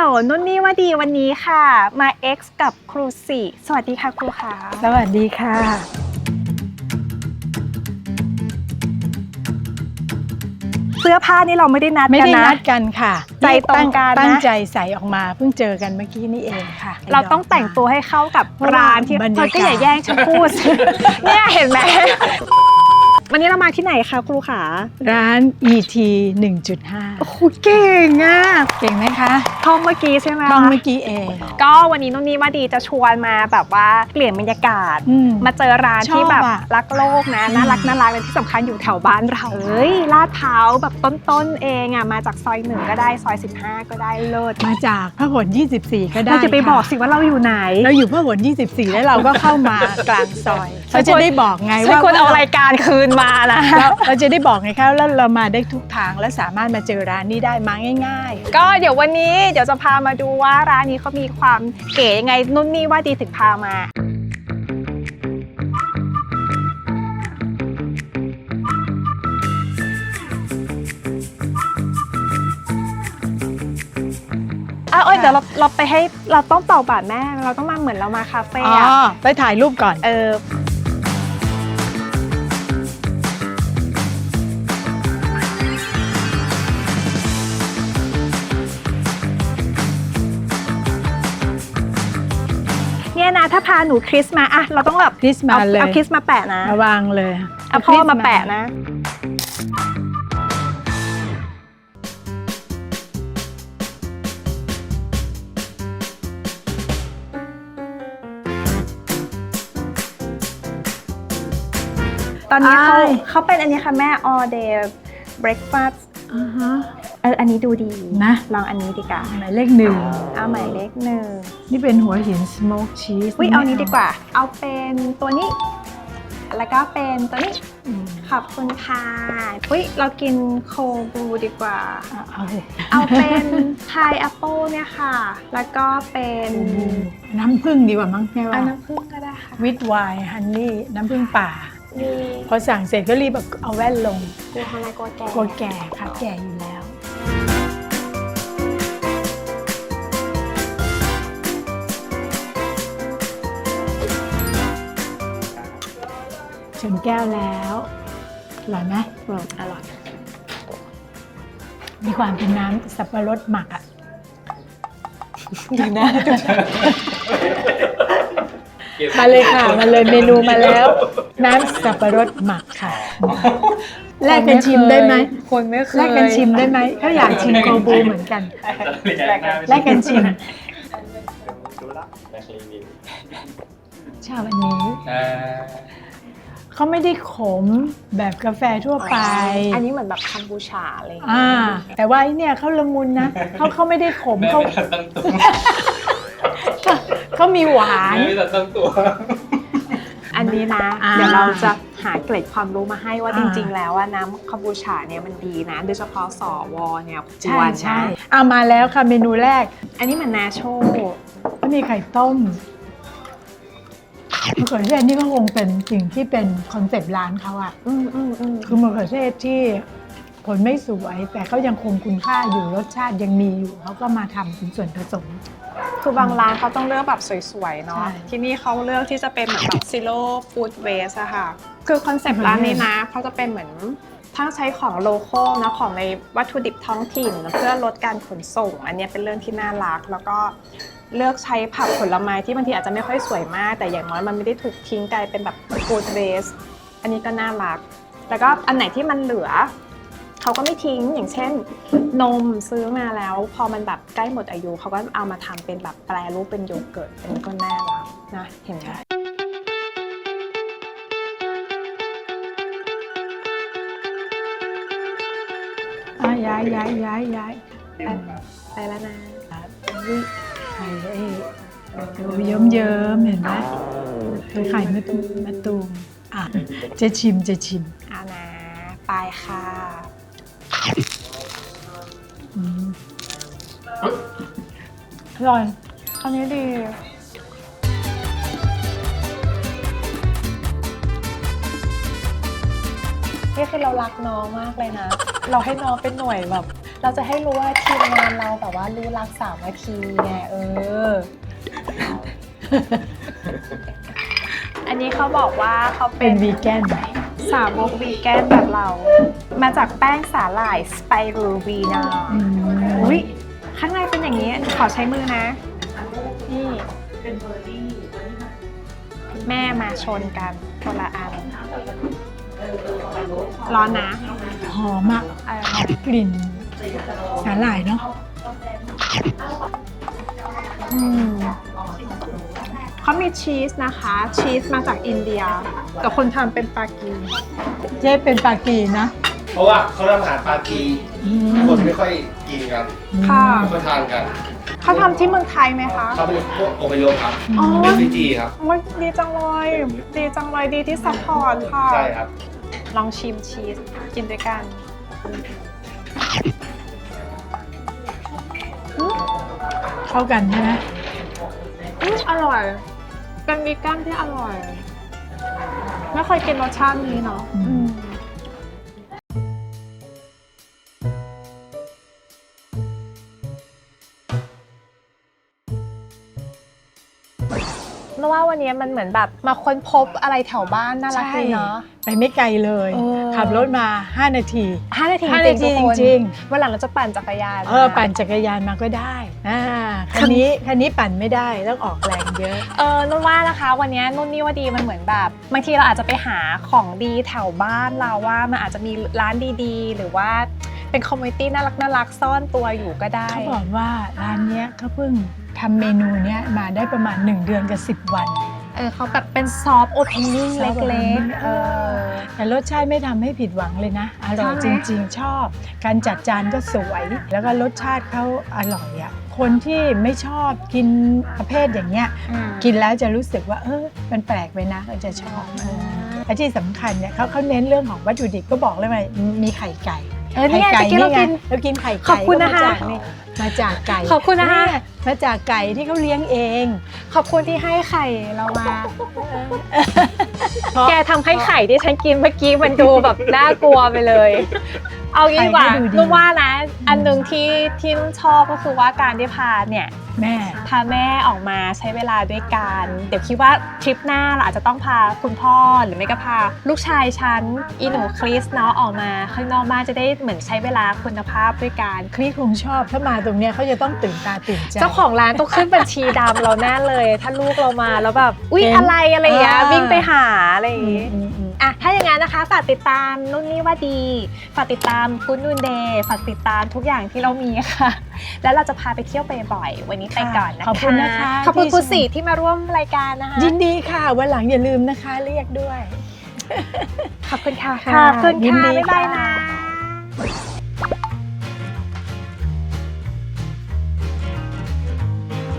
ลนุ่นนี่ว่าดีวันนี้ค่ะ มา X กับครูสี่สวัสดีค่ะครูค่ะ สวัสดีค่ะ เสื้อผ้านี่เราไม่ได้นัดไม่กันได้นะ นัดกันค่ะใจตรงกันนะ ตั้งใจใส่ออกมาเพิ่งเจอกันเมื่อกี้นี่เองค่ะ เราต้องแต่งตัวให้เข้ากับเพราะว่าร้านที่บรรเธยาอกาศก็อย่าแย่งฉันพูด เนี่ยเห็นไหม วันนี้เรามาที่ไหนคะครูขาร้าน ET 1.5 โอ้โหเก่งอะเก่งไหมคะท่องเมื่อกี้ใช่ไหมต้องเมื่อกี้เอง ก็วันนี้นุ่นนี่ว่าดีจะชวนมาแบบว่าเปลี่ยนบรรยากาศ อืมมาเจอร้านที่แบบชอบอะรักโลกนะน่ารักอืมน่ารักและที่สำคัญอยู่แถวบ้านเราเอ้ยลาดพร้าวแบบต้นๆเองอะมาจากซอยหนึ่งก็ได้ซอย 15 ก็ได้เลิศมาจากพหล24 ก็ได้เราจะไปค่บอกสิว่าเราอยู่ไหน เราอยู่พหล24 แล้วเราก็เข้ามา กลางซอยฉันเราจะได้บอกไงฉันว่าควรเอารายการคืนมานะเราเราจะได้บอกไงคะแล้วเรามาได้ทุกทางและสามารถมาเจอร้านนี้ได้มาง่ายก็เดี๋ยววันนี้เดี๋ยวจะพามาดูว่าร้านนี้เขามีความเก๋ยังไงนุ่นนี่ว่าดีถึงพามา อะเอ้ยเดี๋ยวเราเราไปให้เราต้องเป่าบาทแม่ เราต้องมาเหมือนเรามาคาเฟ่ๆอ๋ออะไปถ่ายรูปก่อน เออ เนี่ยนะ ถ้าพาหนูคริสมาอะเราต้องแบบคริสมาเอาเลยเอาคริสมาแปะนะระวังเลยเอาพ่อมาแปะนะตอนนี้เขาอ้ายเขาเป็นอันนี้ค่ะแม่ all day breakfast อ่าฮะเอออันนี้ดูดีนะ ลองอันนี้ดีกว่าหมายเลขหนึ่งเอาหมายเลขหนึ่งนี่เป็นหัวหินสโมกชีสอุ้ยเอานี้ดีกว่า เอาเป็นตัวนี้ แล้วก็เป็นตัวนี้อืมขอบคุณค่ะอุ้ยเรากินโคบรูดีกว่าอะเอาเลยเอาเป็นพายแอปเปิลเนี่ยค่ะ แล้วก็เป็นน้ำผึ้งดีกว่ามั้งแม่เอาว่าน้ำผึ้งก็ได้ค่ะวิตไวน์ฮันนี่น้ำผึ้งป่ามีพอสั่งเสร็จก็รีบเอาแว่นลงกูทำอะไรกูแก่กลัวแก่ค่ะแก่อยู่แล้ว ชนแก้วแล้วอร่อยไหมอืมอร่อย มีความเป็นน้ำสับปะรดหมักอะดีนะมาเลยค่ะ มาเลยเมนูมาแล้ว น้ำสับปะรดหมักค่ะแลกกันชิมได้ไหมคนไม่เคยแลกกันชิมได้ไหมเขาอยากชิมโกบูเหมือนกันแลกกันชิมชาวันนี้ เขาไม่ได้ขมแบบกาแฟทั่วไป อันนี้เหมือนแบบคัมบูชาอะไรอย่างเงี้ยอ่าแต่ว่าไอ้เนี่ยเขาละมุนนะเขาเขาไม่ได้ขมแม่เขาไม่ทันตั้งตัวเขามีหวาน แม่ไม่ทันตั้งตัว อันนี้นะ อ่าเดี๋ยวเราจะหาเกร็ดความรู้มาให้ว่าอ่าจริง ๆ แล้วว่าน้ำคัมบูชาเนี่ยมันดีนะ โดยเฉพาะสวเนี่ยคใช่วรใช่นะเอามาแล้วค่ะเมนูแรกอันนี้เหมือนนาโช ก็มีไข่ต้ม มะเขือเทศนี่ก็คงเป็นสิ่งที่เป็นคอนเซปต์ร้านเขาอะอืมอืมอืมคือมะเขือเทศที่ผลไม่สวย แต่เขายังคงคุณค่าอยู่รสชาติยังมีอยู่เขาก็มาทำเป็นส่วนผสม คือบางร้านเขาต้องเลือกแบบสวยๆเนาะ ใช่ที่นี่เขาเลือกที่จะเป็นเหมือนแบบ zero food waste อะค่ะ คือคอนเซปต์ร้านนี้นะเขาจะเป็นเหมือนทั้งใช้ของโลคอลนะของในวัตถุดิบท้องถิ่น เพื่อลดการขนส่ง อันเนี้ยเป็นเรื่องที่น่ารัก แล้วก็ เลือกใช้ผักผลไม้ที่บางทีอาจจะไม่ค่อยสวยมาก แต่อย่างน้อยมันไม่ได้ถูกทิ้งกลายเป็นแบบ food waste อันนี้ก็น่ารัก แล้วก็อันไหนที่มันเหลือเขาก็ไม่ทิ้งอย่างเช่น นมซื้อมาแล้ว พอมันแบบใกล้หมดอายุเขาก็เอามาทำเป็นแบบแปรรูปเป็นโยเกิร์ตอันนี้ก็น่ารักนะเห็นไหมอะย้ายย้ายย้ายย้ายไปไปแล้วนะ ไข่ไอ้ดูเยิ้มเยิ้มๆเห็นไหมคือไข่มะตูมมะตูมอะจะชิมจะชิมเอานะไปค่ะอืมอร่อยอันนี้ดี นี่คือเรารักน้องมากเลยนะ เราให้น้องเป็นหน่วยแบบ เราจะให้รู้ว่าทีมงานเราแบบว่ารู้รักสามนาทีไงเออ อันนี้เขาบอกว่าเขาเป็เป็นนวีแกนสาวกวีแกนแบบเรา มาจากแป้งสาหร่ายสไปรูวีนาอืมอุ้ยข้างในเป็นอย่างนี้ ขอใช้มือนะ นี่แม่มาชนกันคนละอันร้อนนะหอมอะเออหอมกลิ่น สาหร่ายเนาะอืมเขามีชีสนะคะ ชีสมาจากอินเดีย แต่คนทำเป็นปากี เจ๊เป็นปากีนะเพราะว่าเขาทำอาหารปากีอืมคนไม่ค่อยกินกันค่ะ ไม่ค่อยทานกันเขาทำที่เมืองไทยไหมคะ เขาเป็นพวกอพยพครับอ๋อ เป็นฟิจีครับ โอ้ยดีจังเลย ดีจังเลย ดีที่ซัพพอร์ตค่ะ ใช่ครับ ลองชิมชีสกินด้วยกัน เข้ากันใช่ไหมอืมอร่อย เป็นวีแกนที่อร่อย ไม่เคยกินรสชาตินี้เนาะอืม แล้วว่าวันนี้มันเหมือนแบบมาค้นพบอะไรแถวบ้านน่ารักดีเนาะ ไปไม่ไกลเลย เออ ขับรถมา 5 นาที ห้านาทีห้าจนาทีริงๆทุกคนจริงวันหลังเราจะปั่นจักรยานเออ ปั่นจักรยานมาก็ได้อ่าคันนี้คันนี้ปั่นไม่ได้ต้องออกแรงเยอะ เออนุ่นว่านะคะ วันนี้นุ่นนี่ว่าดีมันเหมือนแบบบางทีเราอาจจะไปหาของดีแถวบ้านเราว่ามันอาจจะมีร้านดีๆ หรือว่าเป็นคอมมูนิตี้น่ารักน่ารักซ่อนตัวอยู่ก็ได้ เขาบอกว่าร้านเนี้ยเขาเพิ่ง ทำเมนูเนี้ยมาได้ประมาณ 1 เดือนกับ 10 วันเออเขาแบบเป็นซอฟต์โอเพนนิ่ง soft เล็ก opening ๆเออแต่รสชาติไม่ทำให้ผิดหวังเลยนะ อร่อยใช่จไหมริง ๆ ชอบ การจัดจานก็สวย แล้วก็รสชาติเขาอร่อยอะคนที่ไม่ชอบกินประเภทอย่างเงี้ยกินแล้วจะรู้สึกว่า เออมันแปลกไปนะก็จะชอบเออและที่สำคัญเนี่ยเขาเขาเน้นเรื่องของวัตถุดิบก็บอกเลยว่ามีไข่ไก่เออนี่ไงไข่ตะกี้เรากินเรากินไข่ขอบไก่คุณนะคะก็ มาจากนี่มาจากไก่ขอบคุณนะคะเยมาจากไก่ที่เขาเลี้ยงเอง ขอบคุณที่ให้ไข่เรามาแกทำให้ไข่ที่ฉันกินเมื่อกี้มันดูแบบน่ากลัวไปเลย เอางี้ดีกว่าไข่ก็ดูดี นุ่นว่านะอันหนึ่งที่ที่นุ่นชอบก็คือว่าการได้พาเนี่ยแม่ พาแม่ออกมาใช้เวลาด้วยกันเดี๋ยวคิดว่าทริปหน้าเราอาจจะต้องพาคุณพ่อหรือไม่ก็พา ลูกชายฉันอีหนูคริสเนาะออกมาข้างนอกบ้านจะได้เหมือนใช้เวลาคุณภาพด้วยกัน คลีคงชอบถ้ามาตรงเนี้ยเขาจะต้องตื่นตาตื่นใจ เจ้าของร้านต้องขึ้นบัญชีดำเราแน่เลย ถ้าลูกเรามาแล้วแบบอุ๊ยเห็นอะไรอะไรอย่างเงี้ยอ่าวิ่งไปหาอะไรอย่างอืงี้มอืม อืมอะถ้าอย่างนั้นนะคะฝากติดตามนุ่นนี่ว่าดีฝากติดตามคุณนุ่นเดย์ฝากติดตามทุกอย่างที่เรามีค่ะ แล้วเราจะพาไปเที่ยวบ่อยๆวันนี้ไปก่อนนะคะขอบคุณนะคะขอบคุณที่คุณสีที่มาร่วมรายการนะคะยินดีค่ะวันหลังอย่าลืมนะคะ เรียกด้วย ขอบคุณค่ะค่ะขอบคุณยินค่ะดีบ๊ายบายค่ะนะ